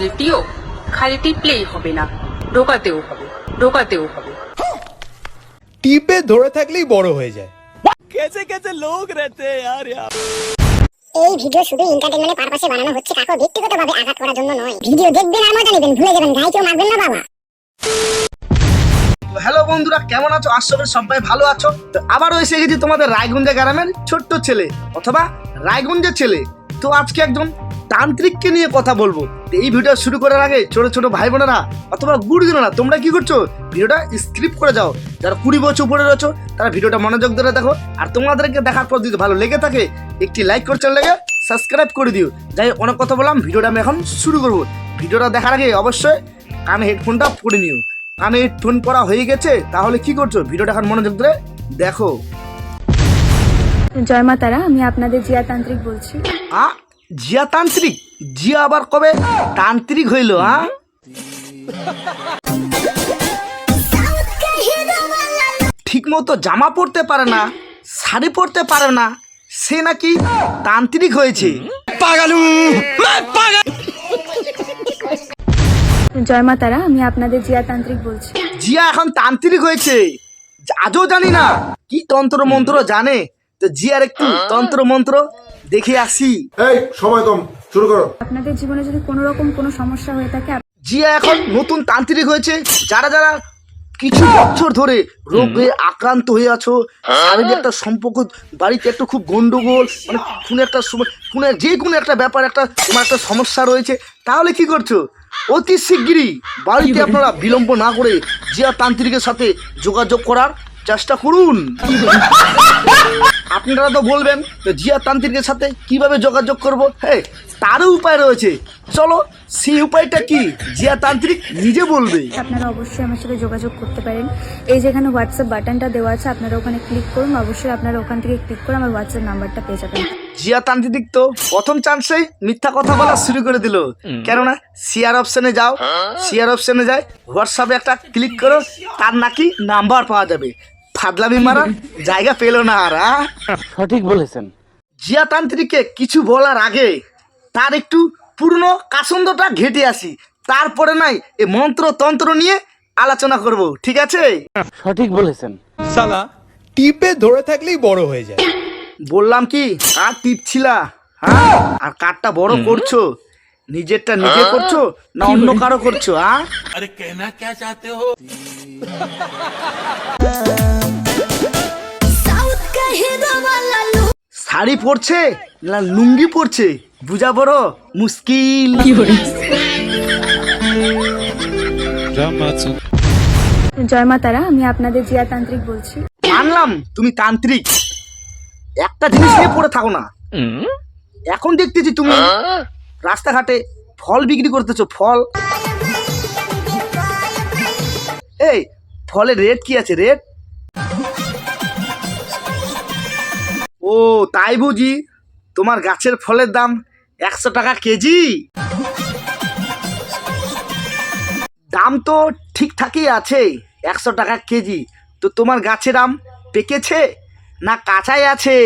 বুঝলে টিও খালি টিপলেই হবে না। ঢোকাতেও হবে ঢোকাতেও হবে। টিপে ধরে থাকলেই বড় হয়ে যায়। কেসে কেসে লোক রেতে আর এই ভিডিও শুধু এন্টারটেনমেন্টের পারপাসে বানানো হচ্ছে কাকো ব্যক্তিগতভাবে আঘাত করার জন্য নয়। ভিডিও দেখবেন আর মজা নেবেন ভুলে যাবেন গায়ে কেউ মারবেন না বাবা। হ্যালো বন্ধুরা কেমন আছো? আশা করি সবাই ভালো আছো? তো আবারও এসে গেছি তোমাদের রায়গঞ্জে গ্রামের ছোট্ট ছেলে অথবা রায়গঞ্জের ছেলে। তো আজকে একজন তান্ত্রিককে নিয়ে কথা বলব। এই ভিডিও শুরু করার আগে ছোট ছোট ভাই বোনেরা অথবা গুরুজনেরা তোমরা কি করছ? ভিডিওটা স্ক্রিপ্ট করে যাও। যারা কুড়ি বছর উপরে রয়েছো তারা ভিডিওটা মনোযোগ ধরে দেখো। আর তোমাদেরকে দেখার পর যদি ভালো লেগে থাকে একটি লাইক করতে লেগে সাবস্ক্রাইব করে দিও। যাই অনেক কথা বললাম ভিডিওটা আমি এখন শুরু করব। ভিডিওটা দেখার আগে অবশ্যই কানে হেডফোনটা পরে নিও। কানে হেডফোন পরা হয়ে গেছে তাহলে কি করছ? ভিডিওটা এখন মনোযোগ ধরে দেখো। জয় মা তারা আমি আপনাদের জিয়া তান্ত্রিক বলছি। আ? জিয়া তান্ত্রিক। জিয়া আবার কবে? তান্ত্রিক হইল হ্যাঁ? ঠিক মতো জামা পরতে পারে না শাড়ি পরতে পারে না সে নাকি তান্ত্রিক হয়েছে। জয় মা তারা আমি আপনাদের জিয়া তান্ত্রিক বলছি। জিয়া এখন তান্ত্রিক হয়েছে। আজও জানি না কি তন্ত্র মন্ত্র জানে? তো জিয়ার একটু তন্ত্র মন্ত্র দেখে আসি। এই সময় কম শুরু করো। আপনাদের জীবনে যদি কোনো রকম কোনো সমস্যা হয়ে থাকে আপ- জিয়া এখন নতুন তান্ত্রিক হয়েছে। যারা যারা কিছু বছর ধরে রোগে আক্রান্ত হয়ে আছো শারীরিক একটা সম্পর্ক বাড়িতে একটু খুব গন্ডগোল মানে কোনো একটা সময় কোনো যে কোনো একটা ব্যাপার একটা তোমার একটা সমস্যা রয়েছে তাহলে কি করছ? অতি শিগগিরই বাড়িতে আপনারা বিলম্ব না করে জিয়া তান্ত্রিকের সাথে যোগাযোগ করার চেষ্টা করুন। আপনারা তো বলবেন জিয়া তান্ত্রিকের সাথে কীভাবে যোগাযোগ করব? হ্যাঁ তারও উপায় রয়েছে। চলো সেই উপায়টা কি জিয়া তান্ত্রিক নিজে বলবে? আপনারা অবশ্যই আমার সাথে যোগাযোগ করতে পারেন। এই যেখানে হোয়াটসঅ্যাপ বাটনটা দেওয়া আছে আপনারা ওখানে ক্লিক করুন। অবশ্যই আপনারা ওখান থেকে ক্লিক করে আমার হোয়াটসঅ্যাপ নাম্বারটা পেয়ে যাবেন। জিয়া তান্ত্রিক তো প্রথম চান্সেই মিথ্যা কথা বলা শুরু করে দিল। কেননা শেয়ার অপশনে যাও। শেয়ার অপশনে যায় হোয়াটসঅ্যাপে একটা ক্লিক করো তার নাকি নাম্বার পাওয়া যাবে। ফাদলামি মারা জায়গা পেল না আর সঠিক বলেছেন। জিয়া তান্ত্রিককে কিছু বলার আগে তার একটু পুরনো কাসন্দটা ঘেটে আসি। তারপরে নাই এ মন্ত্র তন্ত্র নিয়ে আলোচনা করব ঠিক আছে? সঠিক বলেছেন। সালা টিপে ধরে থাকলেই বড় হয়ে যায়। বললাম কি কার টিপছিলা হ্যাঁ? আর কারটা বড় করছ? নিজেরটা নিজে করছ না অন্য কারও করছ হ্যাঁ শাড়ি পরছে না লুঙ্গি পরছে? বুঝা বড় মুশকিল। জয় মা তারা আমি আপনাদের জিয়া তান্ত্রিক বলছি। মানলাম তুমি তান্ত্রিক। একটা জিনিস নিয়ে পড়ে থাকো না। এখন দেখতেছি তুমি রাস্তাঘাটে ফল বিক্রি করতেছো ফল। এই ফলের রেট কি আছে রেট? ও তাই বুঝি তোমার গাছের ফলের দাম একশো টাকা কেজি। দাম তো ঠিকঠাকই আছে একশো টাকা কেজি। তো তোমার গাছের আম পেকেছে না কাঁচাই আছে?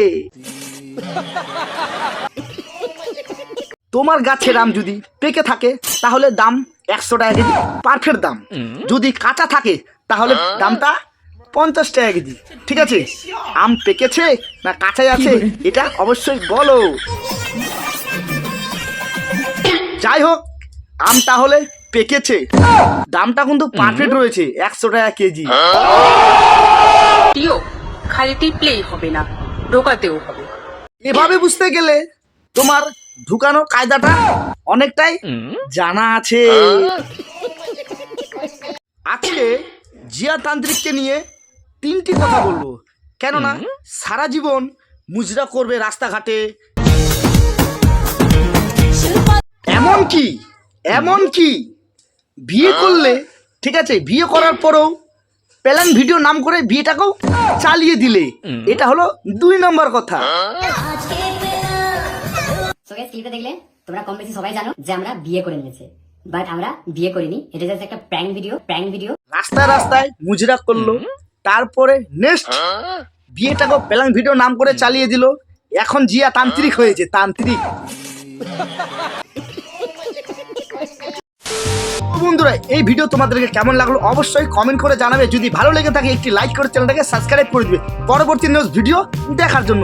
তোমার গাছের আম যদি পেকে থাকে তাহলে দাম একশো টাকা কেজি পারফেক্ট দাম। যদি কাঁচা থাকে তাহলে দামটা পঞ্চাশ টাকা কেজি। ঠিক আছে? আম পেকেছে না কাঁচাই আছে? এটা অবশ্যই বলো। যাই হোক আম তাহলে পেকেছে। দামটা কিন্তু পারফেক্ট রয়েছে একশো টাকা কেজি। টিও খালি টিপলেই হবে না ঢোকাতেও হবে। এভাবে বুঝতে গেলে তোমার ঢুকানো কায়দাটা অনেকটাই জানা আছে। আজকে জিয়া তান্ত্রিককে নিয়ে তিনটি কথা বলব। কেননা সারা জীবন মুজরা করবে রাস্তাঘাটে। এমন কি এমন কি বিয়ে করলে ঠিক আছে বিয়ে করার পরেও প্ল্যান ভিডিও নাম করে বিয়েটাকেও চালিয়ে দিলে। এটা হলো দুই নম্বর কথা। সো গাইস ক্লিপটা দেখলে তোমরা কম বেশি সবাই জানো যে আমরা বিয়ে করে নিয়েছে। বাট আমরা বিয়ে করিনি। এটা জাস্ট একটা প্র্যাঙ্ক ভিডিও প্র্যাঙ্ক ভিডিও রাস্তায় রাস্তায় মুজরা করল। তারপরে নেক্সট বিয়েটাকে প্ল্যান ভিডিও নাম করে চালিয়ে দিল। এখন জিয়া তান্ত্রিক হয়েছে তান্ত্রিক। বন্ধুরা, এই ভিডিও তোমাদেরকে কেমন লাগল অবশ্যই কমেন্ট করে জানাবে। যদি ভালো লেগে থাকে, একটি লাইক করে চ্যানেলটাকে সাবস্ক্রাইব করে দিবে। পরবর্তী নিউজ ভিডিও দেখার জন্য।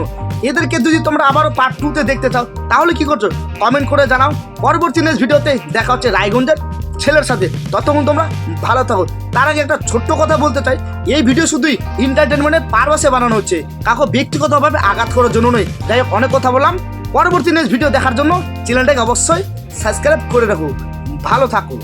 এদেরকে যদি তোমরা আবারও পার্ট টুতে দেখতে চাও, তাহলে কি করছ? কমেন্ট করে জানাও। পরবর্তী নিউজ ভিডিওতে দেখা হচ্ছে রায়গঞ্জের ছেলের সাথে। ততক্ষণ তোমরা ভালো থাকো। তার আগে একটা ছোট্ট কথা বলতে চাই। এই ভিডিও শুধুই এন্টারটেনমেন্টের পারপাসে বানানো হচ্ছে। কাউকে ব্যক্তিগতভাবে আঘাত করার জন্য নয়। যাই হোক, অনেক কথা বললাম। পরবর্তী নেক্সট ভিডিও দেখার জন্য চ্যানেলটাকে অবশ্যই সাবস্ক্রাইব করে রাখো। ভালো থাকো।